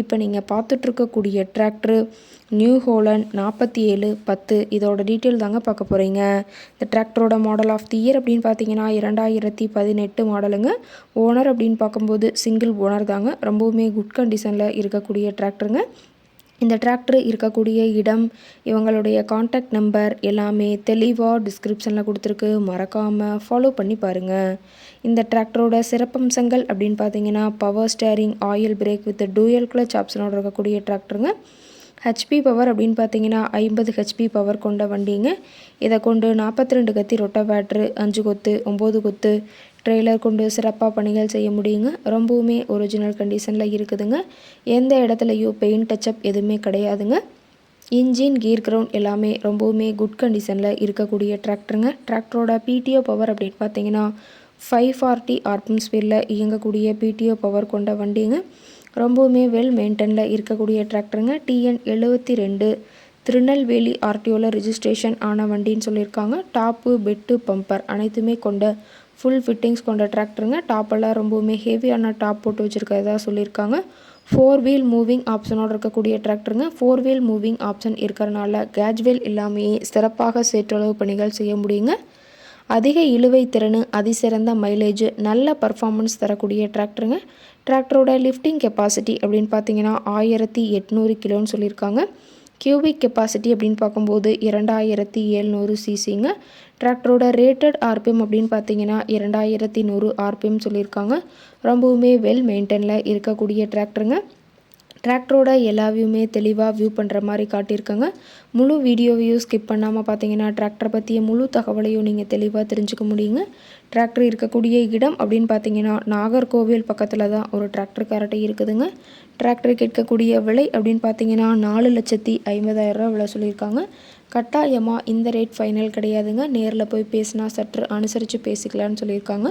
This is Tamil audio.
இப்போ நீங்கள் பார்த்துட்ருக்கக்கூடிய டிராக்டரு நியூ ஹோலண்ட் நாற்பத்தி ஏழு பத்து இதோட டீட்டெயில் தாங்க பார்க்க போகிறீங்க இந்த டிராக்டரோட மாடல் ஆஃப் தி இயர் அப்படின்னு பார்த்தீங்கன்னா இரண்டாயிரத்தி பதினெட்டு மாடலுங்க ஓனர் அப்படின்னு பார்க்கும்போது சிங்கிள் ஓனர் தாங்க. ரொம்பவுமே குட் கண்டிஷனில் இருக்கக்கூடிய டிராக்டருங்க இந்த டிராக்டர் இருக்கக்கூடிய இடம் இவங்களுடைய காண்டாக்ட் நம்பர் எல்லாமே தெளிவாக டிஸ்கிரிப்ஷனில் கொடுத்துருக்கு. மறக்காமல் ஃபாலோ பண்ணி பாருங்கள் இந்த டிராக்டரோட சிறப்பம்சங்கள் அப்படின்னு பார்த்தீங்கன்னா power steering oil brake with dual clutch ஆப்ஷனோட இருக்கக்கூடிய டிராக்டருங்க ஹெச்பி பவர் அப்படின்னு பார்த்தீங்கன்னா ஐம்பது ஹெச்பி பவர் கொண்ட வண்டிங்க. இதை கொண்டு நாற்பத்தி ரெண்டு கத்தி ரொட்ட பேட்ரு அஞ்சு கொத்து ஒம்பது கொத்து ட்ரெய்லர் கொண்டு சிறப்பாக பணிகள் செய்ய முடியுங்க. ரொம்பவுமே ஒரிஜினல் கண்டிஷனில் இருக்குதுங்க. எந்த இடத்துலையும் பெயிண்ட் டச்சப் எதுவுமே கிடையாதுங்க. இன்ஜின் கீர் கிரவுண்ட் எல்லாமே ரொம்பவுமே குட் கண்டிஷனில் இருக்கக்கூடிய டிராக்டருங்க டிராக்டரோட பிடிஓ பவர் அப்படின்னு பார்த்தீங்கன்னா ஃபைவ் ஃபார்ட்டி ஆர்பிஎம் ஸ்பீடில் இயங்கக்கூடிய பிடிஓ பவர் கொண்ட வண்டிங்க. ரொம்பவுமே வெல் மெயின்டெனில் இருக்கக்கூடிய டிராக்டருங்க டிஎன் எழுபத்தி ரெண்டு திருநெல்வேலி ஆர்டிஓவில் ரிஜிஸ்ட்ரேஷன் ஆன வண்டின்னு சொல்லியிருக்காங்க. டாப்பு பெட்டு பம்பர் அனைத்துமே கொண்ட ஃபுல் ஃபிட்டிங்ஸ் கொண்ட டிராக்டருங்க டாப்பெல்லாம் ரொம்பவுமே ஹெவியான டாப் போட்டு வச்சுருக்கிறதா சொல்லியிருக்காங்க. ஃபோர் வீல் மூவிங் ஆப்ஷனோடு இருக்கக்கூடிய டிராக்டருங்க ஃபோர் வீல் மூவிங் ஆப்ஷன் இருக்கிறனால கேஜ்வெல் இல்லாமையே சிறப்பாக சேற்றளவு பணிகள் செய்ய முடியுங்க. அதிக இழுவை திறன் அதிசிறந்த மைலேஜ் நல்ல பர்ஃபார்மன்ஸ் தரக்கூடிய டிராக்டருங்க டிராக்டரோட லிஃப்டிங் கெப்பாசிட்டி அப்படின்னு பார்த்தீங்கன்னா ஆயிரத்தி எட்நூறு கிலோன்னு சொல்லியிருக்காங்க. கியூபிக் கெப்பாசிட்டி அப்படின்னு பார்க்கும்போது இரண்டாயிரத்தி ஏழ்நூறு சிசிங்க டிராக்டரோட ரேட்டட் ஆர்பிஎம் அப்படின்னு பார்த்தீங்கன்னா இரண்டாயிரத்தி நூறு ஆர்பிஎம் சொல்லியிருக்காங்க. ரொம்பவுமே வெல் மெயின்டெயினில் இருக்கக்கூடிய டிராக்டருங்க டிராக்டரோட எல்லா வியூமே தெளிவாக வியூ பண்ணுற மாதிரி காட்டியிருக்காங்க. முழு வீடியோவையும் ஸ்கிப் பண்ணாமல் பார்த்தீங்கன்னா டிராக்டரை பற்றிய முழு தகவலையும் நீங்கள் தெளிவாக தெரிஞ்சுக்க முடியுங்க. டிராக்டர் இருக்கக்கூடிய இடம் அப்படின்னு பார்த்தீங்கன்னா நாகர்கோவில் பக்கத்தில் தான் ஒரு டிராக்டர் இருக்குதுங்க. டிராக்டர் கேட்கக்கூடிய விலை அப்படின்னு பார்த்தீங்கன்னா நாலு லட்சத்தி ஐம்பதாயிரரூவா விலை சொல்லியிருக்காங்க. கட்டாயமாக இந்த ரேட் ஃபைனல் கிடையாதுங்க. நேரில் போய் பேசினா சற்று அனுசரித்து பேசிக்கலான்னு சொல்லியிருக்காங்க.